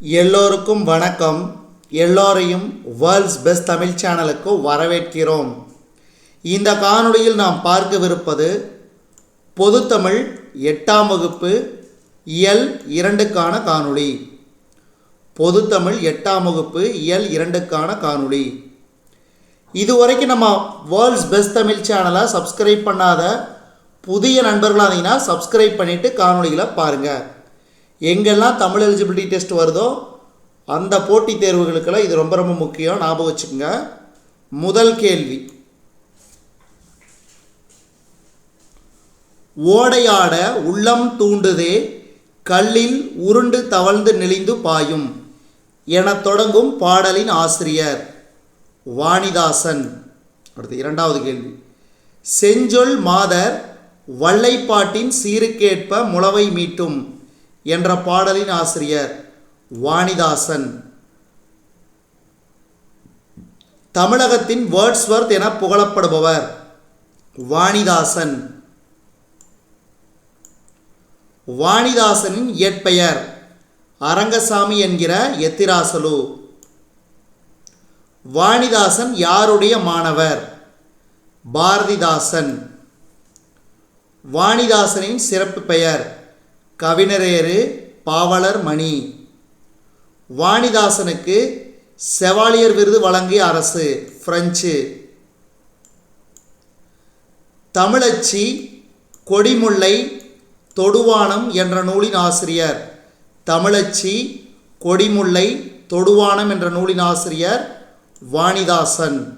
எல்லோருக்கும் வணக்கம். எல்லோரையும் வேர்ல்ட்ஸ் பெஸ்ட் தமிழ் சேனலுக்கு வரவேற்கிறோம். இந்த காணொளியில் நாம் பார்க்கவிருப்பது பொதுத்தமிழ் எட்டாம் வகுப்பு இயல் இரண்டுக்கான காணொளி. பொதுத்தமிழ் எட்டாம் வகுப்பு இயல் இரண்டுக்கான காணொளி. இதுவரைக்கும் நம்ம வேர்ல்ட்ஸ் பெஸ்ட் தமிழ் சேனலை சப்ஸ்கிரைப் பண்ணாத புதிய நண்பர்களாக இருந்தீங்கன்னா சப்ஸ்கிரைப் பண்ணிவிட்டு காணொலிகளை பாருங்கள் எங்கெல்லாம் தமிழ் எலிஜிபிலிட்டி டெஸ்ட் வருதோ அந்த போட்டித் தேர்வுகளுக்கெல்லாம் இது ரொம்ப ரொம்ப முக்கியம். ஞாபகம் வச்சுக்கோங்க. முதல் கேள்வி. ஓடையாட உள்ளம் தூண்டுதே கல்லில் உருண்டு தவழ்ந்து நெளிந்து பாயும் எனத் தொடங்கும் பாடலின் ஆசிரியர் வாணிதாசன். அடுத்து இரண்டாவது கேள்வி. செஞ்சொல் மாதர் வள்ளைப்பாட்டின் சீருக்கேற்ப முளவை மீட்டும். என்ற பாடலின் ஆசிரியர் வாணிதாசன். தமிழகத்தின் வேர்ட்ஸ்வர்த் என புகழப்படுபவர் வாணிதாசன். வாணிதாசனின் இயற்பெயர் அரங்கசாமி என்கிற எத்திராசலு. வாணிதாசன் யாருடைய மாணவர்? பாரதிதாசன். வாணிதாசனின் சிறப்பு பெயர் கவினரேறு பாவலர் மணி. வாணிதாசனுக்கு செவாலியர் விருது வழங்கிய அரசு பிரெஞ்சு. தமிழச்சி கொடிமுல்லை தொடுவானம் என்ற நூலின் ஆசிரியர். தமிழச்சி கொடிமுல்லை தொடுவானம் என்ற நூலின் ஆசிரியர் வாணிதாசன்.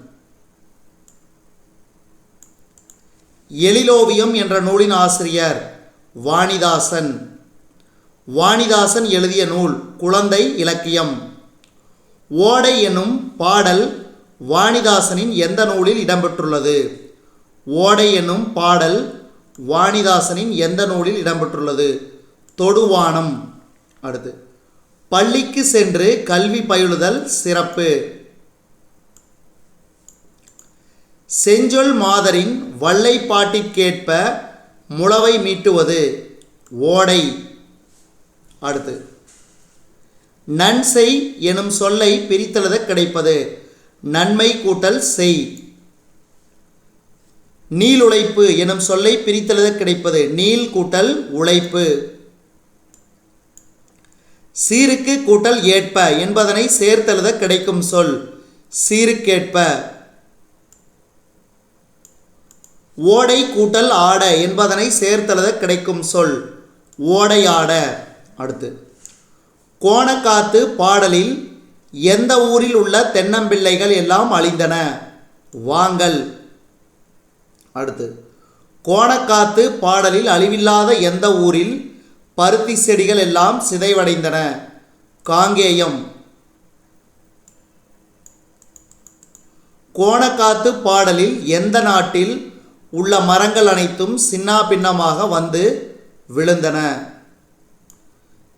எழிலோவியம் என்ற நூலின் ஆசிரியர். வாணிதாசன். வாணிதாசன் எழுதிய நூல் குழந்தை இலக்கியம். ஓடை எனும் பாடல் வாணிதாசனின் எந்த நூலில் இடம்பெற்றுள்ளது? ஓடை எனும் பாடல் வாணிதாசனின் எந்த நூலில் இடம்பெற்றுள்ளது? தொடுவானம். அடுத்து பள்ளிக்கு சென்று கல்வி பயிலுதல் சிறப்பு. செஞ்சொல் மாதரின் வள்ளைப்பாட்டிற்கேற்ப முளவை மீட்டுவது. ஓடை. அடுத்து. நன்செய் எனும் சொல்லை பிரித்தெழுத கிடைப்பது. நன்மை கூட்டல் செய். நீள் உழைப்பு எனும் சொல்லை பிரித்தெழுத கிடைப்பது. நீள் கூட்டல் உழைப்பு. சீருக்கு கூட்டல் ஏற்ப என்பதனை சேர்த்தெழுத கிடைக்கும் சொல். சீருக்கேற்ப. ஓடை கூட்டல் ஆட என்பதனை சேர்த்தெழுத கிடைக்கும் சொல். ஓடையாட. அடுத்து. கோணக்காத்து பாடலில் எந்த ஊரில் உள்ள தென்னம்பிள்ளைகள் எல்லாம் அழிந்தன? வாங்கல். அடுத்து. கோணக்காத்து பாடலில் அழிவில்லாத எந்த ஊரில் பருத்தி செடிகள் எல்லாம் சிதைவடைந்தன? காங்கேயம். கோணக்காத்து பாடலில் எந்த நாட்டில் உள்ள மரங்கள் அனைத்தும் சின்னா பின்னமாக வந்து விழுந்தன.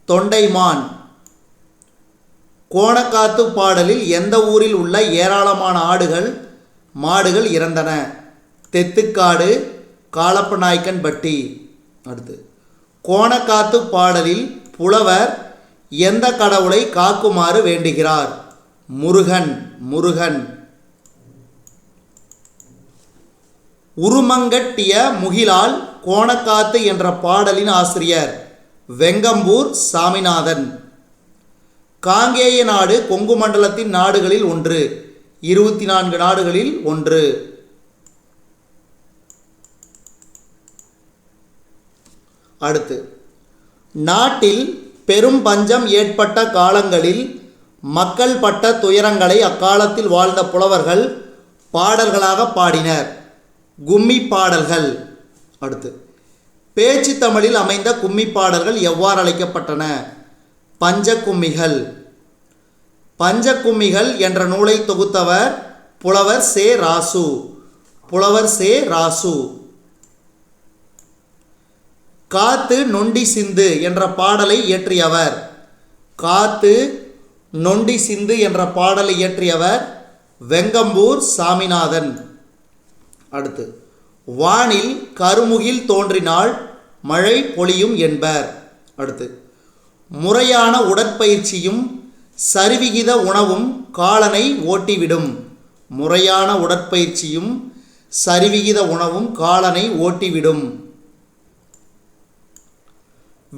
தொண்டைமான். கோணக்காத்து பாடலில் எந்த ஊரில் உள்ள ஏராளமான ஆடுகள் மாடுகள் இறந்தன? தெத்துக்காடு காலப்ப பட்டி. அடுத்து. கோணக்காத்து பாடலில் புலவர் எந்த கடவுளை காக்குமாறு வேண்டுகிறார்? முருகன் முருகன். உருமங்கட்டிய முகிலால் கோணக்காத்து என்ற பாடலின் ஆசிரியர் வெங்கம்பூர் சாமிநாதன். காங்கேய நாடு கொங்கு மண்டலத்தின் நாடுகளில் ஒன்று இருபத்தி நான்கு நாடுகளில் ஒன்று. அடுத்து நாட்டில் பெரும் பஞ்சம் ஏற்பட்ட காலங்களில் மக்கள் பட்ட துயரங்களை அக்காலத்தில் வாழ்ந்த புலவர்கள் பாடல்களாக பாடினர். கும்மி பாடல்கள் அடுத்து பேச்சு தமிழில் அமைந்த கும்மி பாடல்கள் எவ்வாறு அழைக்கப்பட்டன? பஞ்சக்கும்மிகள் பஞ்சக்கும்மிகள் என்ற நூலை தொகுத்தவர் புலவர் சே ராசு. புலவர் சே ராசு. காத்து நொண்டி சிந்து என்ற பாடலை இயற்றியவர். காத்து நொண்டி சிந்து என்ற பாடலை இயற்றியவர் வெங்கம்பூர் சாமிநாதன். அடுத்து வானில் கருமுகில் தோன்றினால் மழை பொழியும் என்பர். அடுத்து முறையான உடற்பயிற்சியும் சரிவிகித உணவும் காலனை ஓட்டிவிடும். முறையான உடற்பயிற்சியும் சரிவிகித உணவும் காலனை ஓட்டிவிடும்.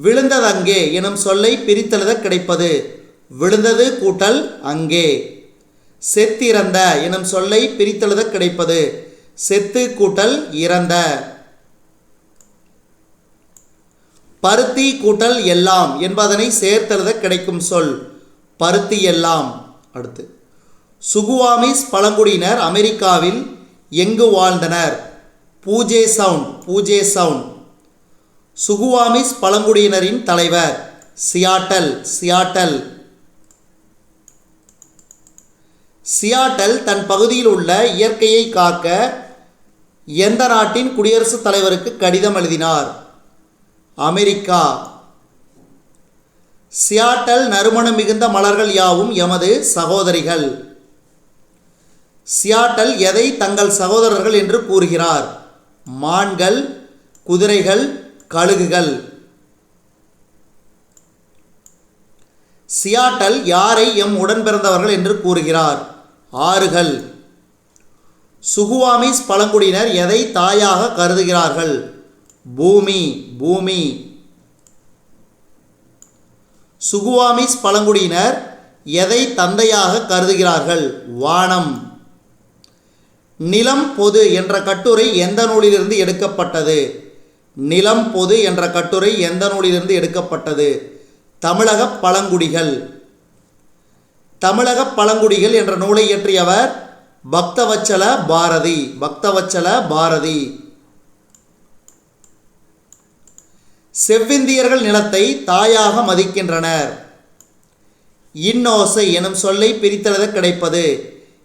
விழுந்ததங்கே எனும் சொல்லை பிரித்தெழுத கிடைப்பது. விழுந்தது கூட்டல் அங்கே. செத்திறந்த எனும் சொல்லை பிரித்தெழுத கிடைப்பது. செத்து கூட்டல் இறந்த. பருத்தி கூட்டல் எல்லாம் என்பதனை சேர்த்தெழுத கிடைக்கும் சொல். பருத்தி எல்லாம். அடுத்து. சுகுவாமிஸ் பழங்குடியினர் அமெரிக்காவில் எங்கு வாழ்ந்தனர்? பூஜே சவுண்ட் பூஜே சவுண்ட் சுகுவாமிஸ் பழங்குடியினரின் தலைவர் சியாட்டல் சியாட்டல். சியாட்டல் தன் பகுதியில் உள்ள இயற்கையை காக்க எந்த நாட்டின் குடியரசுத் தலைவருக்கு கடிதம் எழுதினார்? அமெரிக்கா. சியாட்டல் நறுமணம் மிகுந்த மலர்கள் யாவும் எமது சகோதரிகள். சியாட்டல் எதை தங்கள் சகோதரர்கள் என்று கூறுகிறார்? மான்கள் குதிரைகள் கழுகுகள். சியாட்டல் யாரை எம் உடன் பிறந்தவர்கள் என்று கூறுகிறார்? ஆறுகள். சுகுவாமிஸ் பழங்குடியினர் எதை தாயாக கருதுகிறார்கள்? பூமி பூமி. சுகுவாமிஸ் பழங்குடியினர் எதை தந்தையாக கருதுகிறார்கள்? வானம். நிலம் பொது என்ற கட்டுரை எந்த நூலிலிருந்து எடுக்கப்பட்டது? நிலம் பொது என்ற கட்டுரை எந்த நூலிலிருந்து எடுக்கப்பட்டது? தமிழக பழங்குடிகள். தமிழக பழங்குடிகள் என்ற நூலை இயற்றியவர் பக்தவச்சல பாரதி பக்தவச்சல பாரதி. செவ்விந்தியர்கள் நிலத்தை தாயாக மதிக்கின்றனர். இன்னோசை எனும் சொல்லை பிரித்தெழுத கிடைப்பது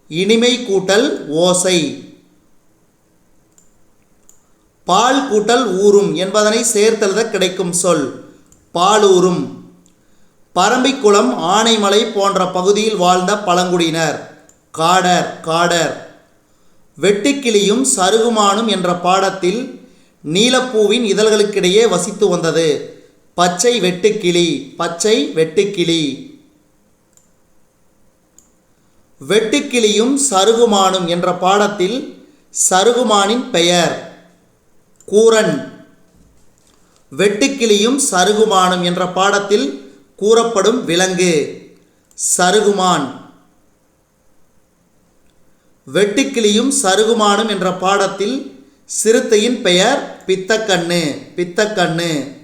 இனிமை கூட்டல் ஓசை. பால் கூட்டல் ஊறும் என்பதனை சேர்த்தெழுத கிடைக்கும் சொல் பாலூரும் பரம்பிக்குளம் ஆனைமலை போன்ற பகுதியில் வாழ்ந்த பழங்குடியினர். காடர் காடர். வெட்டுக்கிளியும் சருகுமானும் என்ற பாடத்தில் நீலப்பூவின் இதழ்களுக்கிடையே வசித்து வந்தது. பச்சை வெட்டுக்கிளி பச்சை வெட்டுக்கிளி. வெட்டுக்கிளியும் சருகுமானும் என்ற பாடத்தில் சருகுமானின் பெயர். கூரன் வெட்டுக்கிளியும் சருகுமானும் என்ற பாடத்தில் கூறப்படும் விலங்கு. சருகுமான். வெட்டுக்கிளியும் சருகுமானும் என்ற பாடத்தில் சிறுத்தையின் பெயர் பித்தக்கண்ணு பித்தக்கண்ணு.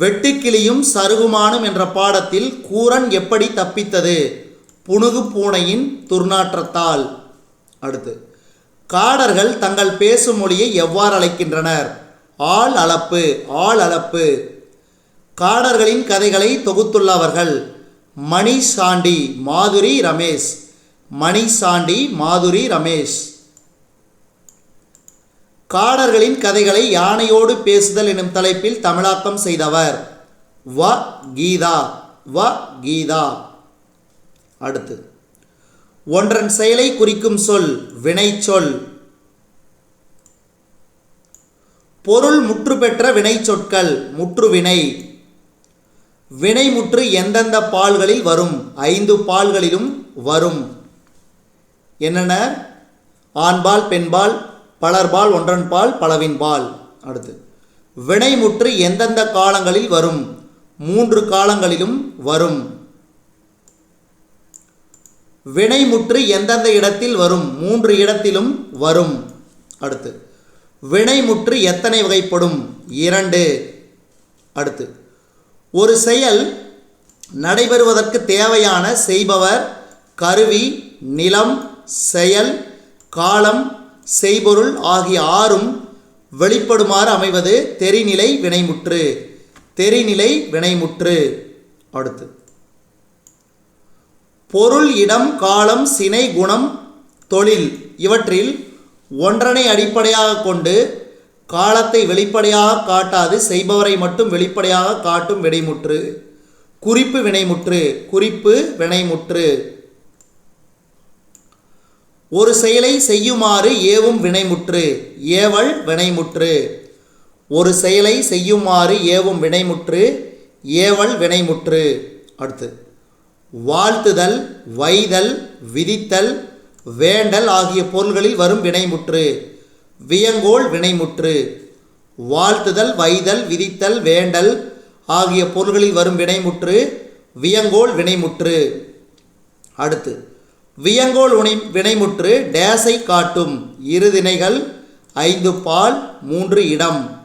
வெட்டுக்கிளியும் சருகுமானும் என்ற பாடத்தில் கூரன் எப்படி தப்பித்தது? புனுகு பூனையின் துர்நாற்றத்தால். அடுத்து காடர்கள் தங்கள் பேசும் மொழியை எவ்வாறு அழைக்கின்றனர்? ஆள் அளப்பு ஆள் அளப்பு. காடர்களின் கதைகளை தொகுத்துள்ளவர்கள் மணி சாண்டி மாதுரி ரமேஷ். மணி சாண்டி மாதுரி ரமேஷ். காடர்களின் கதைகளை யானையோடு பேசுதல் எனும் தலைப்பில் தமிழாக்கம் செய்தவர் வ. கீதா வ. கீதா. அடுத்து ஒன்றன் செயலை குறிக்கும் சொல் வினைச்சொல். பொருள் முற்று பெற்ற வினைச்சொற்கள் முற்றுவினை வினைமுற்று எந்தெந்த பால்களில் வரும்? ஐந்து பால்களிலும் வரும். என்னென்ன? ஆண்பால் பெண்பால் பலர்பால் ஒன்றன்பால் பலவின்பால். அடுத்து. வினைமுற்று எந்தெந்த காலங்களில் வரும்? மூன்று காலங்களிலும் வரும். வினைமுற்று எந்தெந்த இடத்தில் வரும்? மூன்று இடத்திலும் வரும். அடுத்து. வினைமுற்று எத்தனை வகைப்படும்? இரண்டு. அடுத்து. ஒரு செயல் நடைபெறுவதற்கு தேவையான செய்பவர் கருவி நிலம் செயல் காலம் செய்பொருள் ஆகிய ஆறும் வெளிப்படுமாறு அமைவது தெரிநிலை வினைமுற்று. தெரிநிலை வினைமுற்று. அடுத்து. பொருள் இடம் காலம் சினை குணம் தொழில் இவற்றில் ஒன்றனை அடிப்படையாக கொண்டு காலத்தை வெளிப்படையாக காட்டாது செய்பவரை மட்டும் வெளிப்படையாக காட்டும் வினைமுற்று. குறிப்பு வினைமுற்று. குறிப்பு வினைமுற்று. ஒரு செயலை செய்யுமாறு ஏவும் வினைமுற்று ஏவல் வினைமுற்று. ஒரு செயலை செய்யுமாறு ஏவும் வினைமுற்று ஏவல் வினைமுற்று. அடுத்து வாழ்த்துதல் வைதல் விதித்தல் வேண்டல் ஆகிய பொருள்களில் வரும் வினைமுற்று வியங்கோள் வினைமுற்று. வாழ்த்துதல் வைதல் விதித்தல் வேண்டல் ஆகிய பொருள்களில் வரும் வினைமுற்று வியங்கோள் வினைமுற்று. அடுத்து வியங்கோள் உனை வினைமுற்று டேஸை காட்டும் இரு திணைகள் ஐந்து பால் மூன்று இடம்.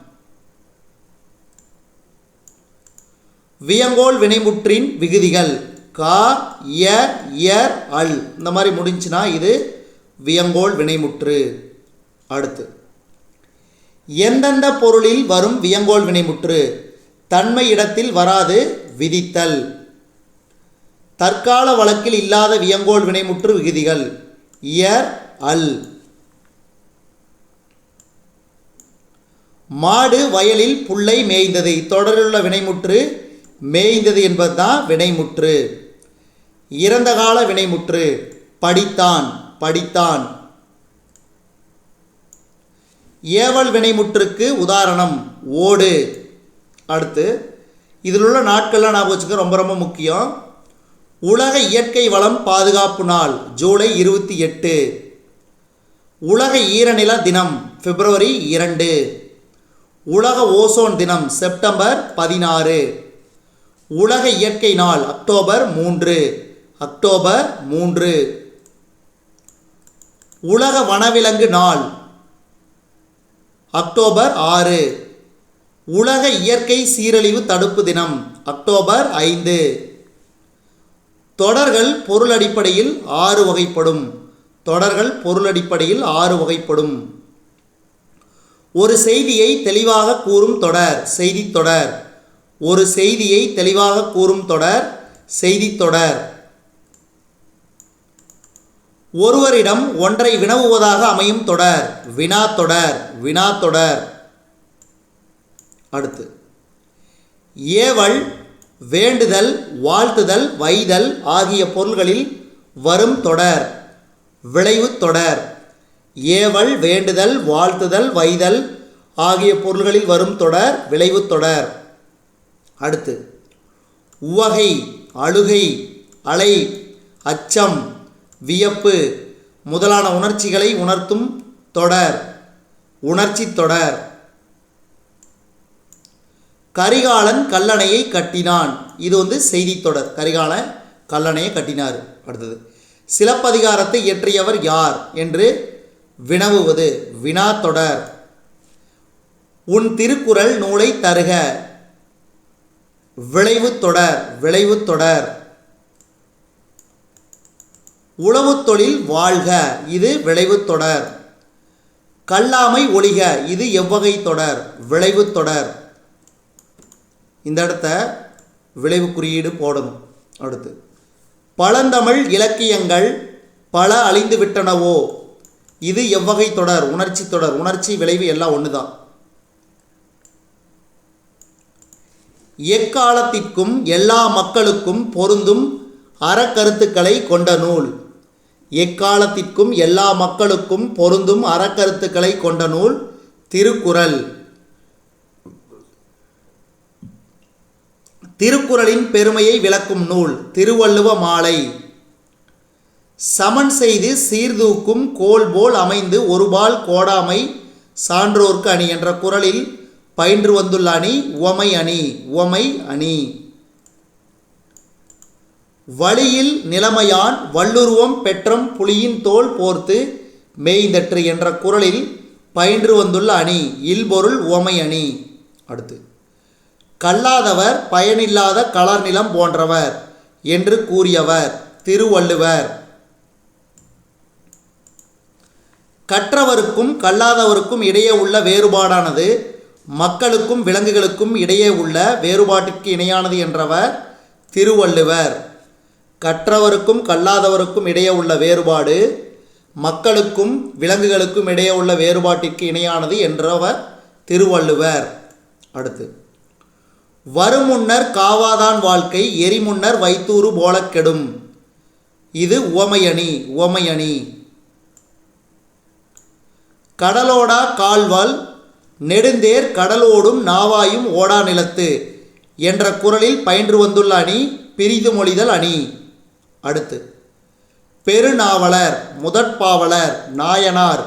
வியங்கோள் வினைமுற்றின் விகுதிகள் கா ய இயர் அல். இந்த மாதிரி முடிஞ்சுன்னா இது வியங்கோள் வினைமுற்று. அடுத்து. எந்தெந்த பொருளில் வரும் வியங்கோள் வினைமுற்று? தன்மை இடத்தில் வராது விதித்தல். தற்கால வழக்கில் இல்லாத வியங்கோள் வினைமுற்று விகுதிகள். இயர் அல். மாடு வயலில் புல்லை மேய்ந்தது. இத்தொடரிலுள்ள வினைமுற்று மேய்ந்தது என்பதுதான் வினைமுற்று. இறந்த கால வினைமுற்று. படித்தான் படித்தான். ஏவல் வினைமுற்றுக்கு உதாரணம் ஓடு. அடுத்து இதில் உள்ள நாட்கள்லாம் ஞாபகம் வச்சுக்க ரொம்ப ரொம்ப முக்கியம். உலக இயற்கை வளம் பாதுகாப்பு நாள் ஜூலை இருபத்தி எட்டு. உலக ஈரநில தினம் பிப்ரவரி இரண்டு. உலக ஓசோன் தினம் செப்டம்பர் பதினாறு. உலக இயற்கை நாள் அக்டோபர் மூன்று. அக்டோபர் மூன்று. உலக வனவிலங்கு நாள் அக்டோபர் ஆறு. உலக இயற்கை சீரழிவு தடுப்பு தினம் அக்டோபர் ஐந்து. தொடர்கள் பொருள் அடிப்படையில் ஆறு வகைப்படும். தொடர்கள் பொருள் அடிப்படையில் ஆறு வகைப்படும். ஒரு செய்தியை தெளிவாக கூறும் தொடர் செய்தி தொடர். ஒரு செய்தியை தெளிவாக கூறும் தொடர் செய்தி தொடர். ஒருவரிடம் ஒன்றை வினவுவதாக அமையும் தொடர் வினா தொடர் வினா தொடர். அடுத்து ஏவல் வேண்டுதல் வாழ்த்துதல் வைதல் ஆகிய பொருள்களில் வரும் தொடர் விளைவு தொடர். ஏவல் வேண்டுதல் வாழ்த்துதல் வைதல் ஆகிய பொருள்களில் வரும் தொடர் விளைவு தொடர். அடுத்து உவகை அழுகை அலை அச்சம் வியப்பு முதலான உணர்ச்சிகளை உணர்த்தும் தொடர் உணர்ச்சி தொடர். கரிகாலன் கல்லணையை கட்டினான். இது வந்து செய்தித்தொடர் கரிகாலன் கல்லணையை கட்டினார். அடுத்தது சிலப்பதிகாரத்தை இயற்றியவர் யார் என்று வினவுவது. வினா தொடர். உன் திருக்குறள் நூலை தருக. விளைவு தொடர். விளைவு தொடர். உளவு தொழில் வாழ்க. இது விளைவு தொடர். கல்லாமை ஒழிக. இது எவ்வகை தொடர். விளைவு தொடர். இந்த இடத்த விளைவு குறியீடு போடணும். அடுத்து பழந்தமிழ் இலக்கியங்கள் பல அழிந்து விட்டனவோ? இது எவ்வகை தொடர் உணர்ச்சி தொடர் உணர்ச்சி விளைவு எல்லாம் ஒன்று தான் எக்காலத்திற்கும் எல்லா மக்களுக்கும் பொருந்தும் அறக்கருத்துக்களை கொண்ட நூல். எக்காலத்திற்கும் எல்லா மக்களுக்கும் பொருந்தும் அறக்கருத்துக்களை கொண்ட நூல் திருக்குறள். திருக்குறளின் பெருமையை விளக்கும் நூல் திருவள்ளுவ மாலை. சமன் செய்து சீர்தூக்கும் கோல் போல் அமைந்து ஒருபால் கோடாமை சான்றோர்க்கு அணி என்ற குறளில் பயின்று வந்துள்ள அணி உவமை அணி உவமை அணி. வழியில் நிலைமையான் வள்ளுருவம் பெற்றம் புலியின் தோல் போர்த்து மேய்ந்தற்று என்ற குறளில் பயின்று வந்துள்ள அணி இல்பொருள் உவமை அணி. அடுத்து. கல்லாதவர் பயனில்லாத களர் நிலம் போன்றவர் என்று கூறியவர் திருவள்ளுவர். கற்றவருக்கும் கல்லாதவருக்கும் இடையே உள்ள வேறுபாடானது மக்களுக்கும் விலங்குகளுக்கும் இடையே உள்ள வேறுபாட்டிற்கு இணையானது என்றவர் திருவள்ளுவர். கற்றவருக்கும் கல்லாதவருக்கும் இடையே உள்ள வேறுபாடு மக்களுக்கும் விலங்குகளுக்கும் இடையே உள்ள வேறுபாட்டிற்கு இணையானது என்றவர் திருவள்ளுவர். அடுத்து. வருமுன்னர் காவாதான் வாழ்க்கை எரிமுன்னர் வைத்தூறு போலக் கெடும். இது உவமையணி உவமையணி. கடலோடா கால்வால் நெடுந்தேர் கடலோடும் நாவாயும் ஓடா நிலத்து என்ற குரலில் பயின்று வந்துள்ள அணி பிரிது மொழிதல் அணி. அடுத்து பெருநாவலர் முதற்பாவலர் நாயனார்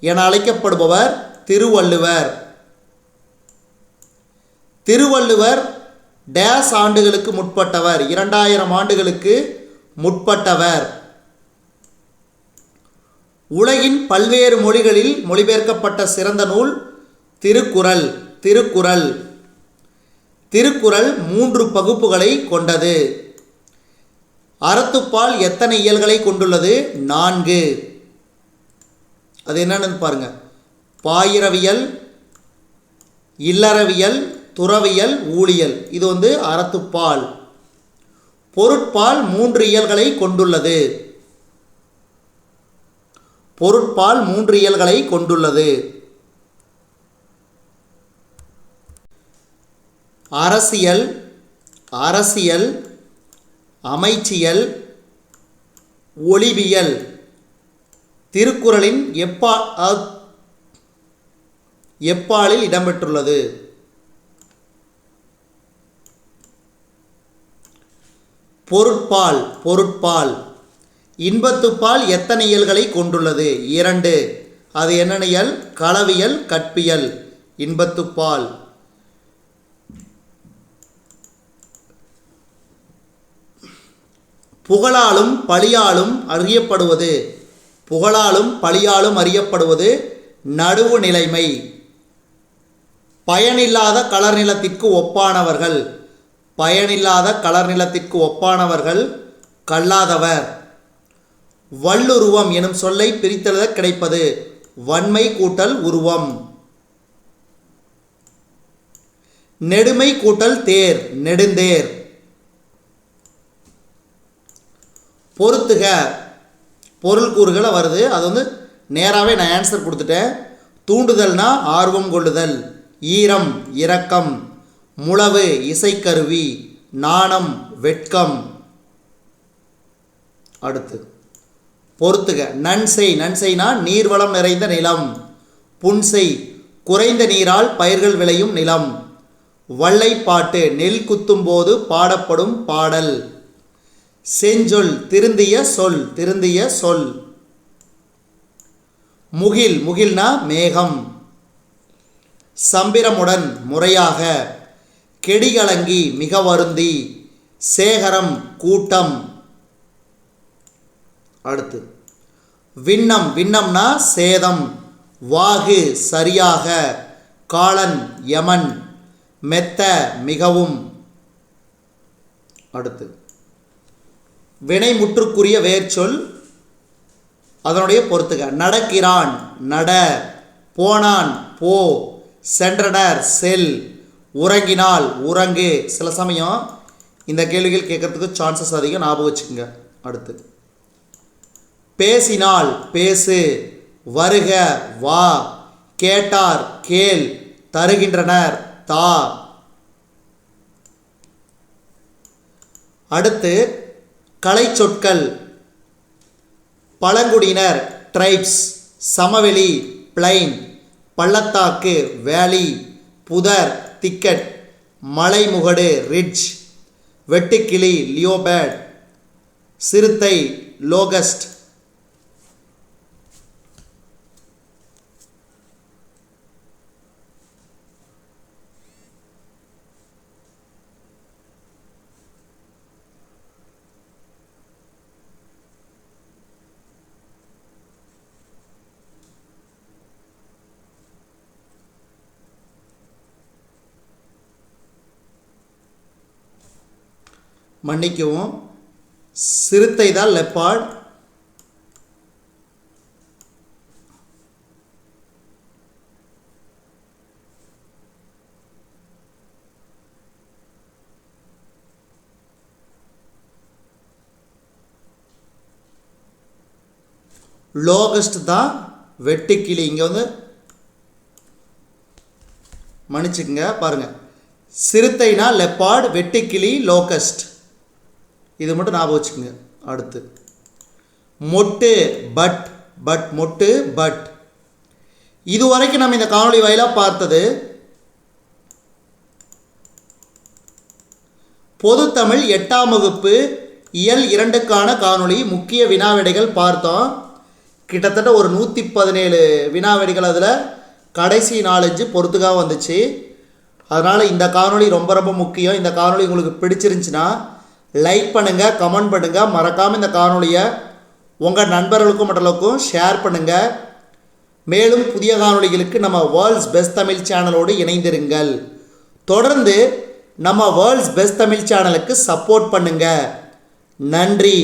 என அழைக்கப்படுபவர் திருவள்ளுவர். திருவள்ளுவர் டேஸ் ஆண்டுகளுக்கு முற்பட்டவர். இரண்டாயிரம் ஆண்டுகளுக்கு முற்பட்டவர். உலகின் பல்வேறு மொழிகளில் மொழிபெயர்க்கப்பட்ட சிறந்த நூல் திருக்குறள் திருக்குறள். திருக்குறள் மூன்று பகுப்புகளை கொண்டது. அறத்துப்பால் எத்தனை இயல்களை கொண்டுள்ளது? நான்கு. அது என்னன்னு பாருங்க. பாயிரவியல் இல்லறவியல் துறவியல் ஊழியல். இது வந்து அறத்துப்பால். பொருட்பால் மூன்று இயல்களை கொண்டுள்ளது. பொருட்பால் மூன்று இயல்களை கொண்டுள்ளது. அரசியல் அரசியல் அமைச்சியல் ஒளிவியல். திருக்குறளின் எப்பா அ- எப்பாலில் இடம்பெற்றுள்ளது. பொருட்பால் பொருட்பால். இன்பத்துப்பால் எத்தனை இயல்களை கொண்டுள்ளது? இரண்டு. அது என்னென்ன இயல்? களவியல் கற்பியல். இன்பத்துப்பால் புகழாலும் பழியாலும் அறியப்படுவது. புகழாலும் பழியாலும் அறியப்படுவது நடுவு நிலைமை. பயனில்லாத கலர் நிலத்திற்கு ஒப்பானவர்கள். பயனில்லாத கலர் நிலத்திற்கு ஒப்பானவர்கள் கல்லாதவர். வல்லுருவம் எனும் சொல்லை பிரித்தெழுத கிடைப்பது வன்மை கூட்டல் உருவம். நெடுமை கூட்டல் தேர் நெடுந்தேர். பொறுத்துக. பொருள் கூறுகளை வருது. அது வந்து நேராகவே நான் ஆன்சர் கொடுத்துட்டேன். தூண்டுதல்னா ஆர்வம் கொள்ளுதல். ஈரம் இரக்கம். முழவு இசைக்கருவி நாணம் வெட்கம். அடுத்து பொறுத்துக. நன்செய் நன்செய்னா நீர்வளம் நிறைந்த நிலம். புன்செய் குறைந்த நீரால் பயிர்கள் விளையும் நிலம். வள்ளைப்பாட்டு நெல் குத்தும்போது பாடப்படும் பாடல். செஞ்சொல் திருந்திய சொல் திருந்திய சொல். முகில் முகில்னா மேகம். சம்பிரமுடன் முறையாக. கெடிகலங்கி மிக வருந்தி சேகரம் கூட்டம். அடுத்து விண்ணம். விண்ணம்னா சேதம். வாகு சரியாக காளன் யமன் மெத்த மிகவும். அடுத்து வினைமுற்றுக்குரிய வேர்ச்சொல் அதனுடைய பொறுத்துக. நடக்கிறான் நட போனான் போ சென்றனர் செல். உறங்கினால் உறங்கு. சில சமயம் இந்த கேள்விகள் கேட்கறதுக்கு சான்சஸ் அதிகம். ஞாபகம் வச்சுக்கோங்க. அடுத்து. பேசினால் பேசு வருக வா கேட்டார் கேள் தருகின்றனர் தா. அடுத்து கலை சொற்கள் பழங்குடியினர் ட்ரைப்ஸ் சமவெளி பிளைன் பள்ளத்தாக்கு வேலி புதர் திக்கட் மலைமுகடு ரிட்ஜ் வெட்டுக்கிளி லியோபேட் சிறுத்தை லோகஸ்ட் மன்னிக்கவும். சிறுத்தை தான் லெப்பார்ட். லோகஸ்ட் தான் வெட்டுக்கிளி. இங்கே வந்து மன்னிச்சுக்குங்க பாருங்கள் சிறுத்தைனா லெப்பார்டு வெட்டுக்கிளி லோகஸ்ட். இது மட்டும் ஞாபகம் வச்சுக்கோங்க. அடுத்து. மொட்டு பட் பட் மொட்டு பட் இதுவரைக்கும் நம்ம இந்த காணொலி வாயிலாக பார்த்தது பொதுத்தமிழ் எட்டாம் வகுப்பு இயல் இரண்டுக்கான காணொளி முக்கிய வினாவிடைகள் பார்த்தோம். கிட்டத்தட்ட ஒரு நூற்றி பதினேழு வினாவிடைகள் அதில் கடைசி நாலஞ்சு பொறுத்துக்காக வந்துச்சு. அதனால் இந்த காணொளி ரொம்ப ரொம்ப முக்கியம். இந்த காணொளி உங்களுக்கு பிடிச்சிருந்துச்சுன்னா லைக் பண்ணுங்கள் கமெண்ட் பண்ணுங்கள் மறக்காமல் இந்த காணொலியை உங்கள் நண்பர்களுக்கும் மற்றளவுக்கும் ஷேர் பண்ணுங்கள் மேலும் புதிய காணொலிகளுக்கு நம்ம வேர்ல்ட்ஸ் பெஸ்ட் தமிழ் சேனலோடு இணைந்திருங்கள். தொடர்ந்து நம்ம வேர்ல்ட்ஸ் பெஸ்ட் தமிழ் சேனலுக்கு சப்போர்ட் பண்ணுங்கள் நன்றி.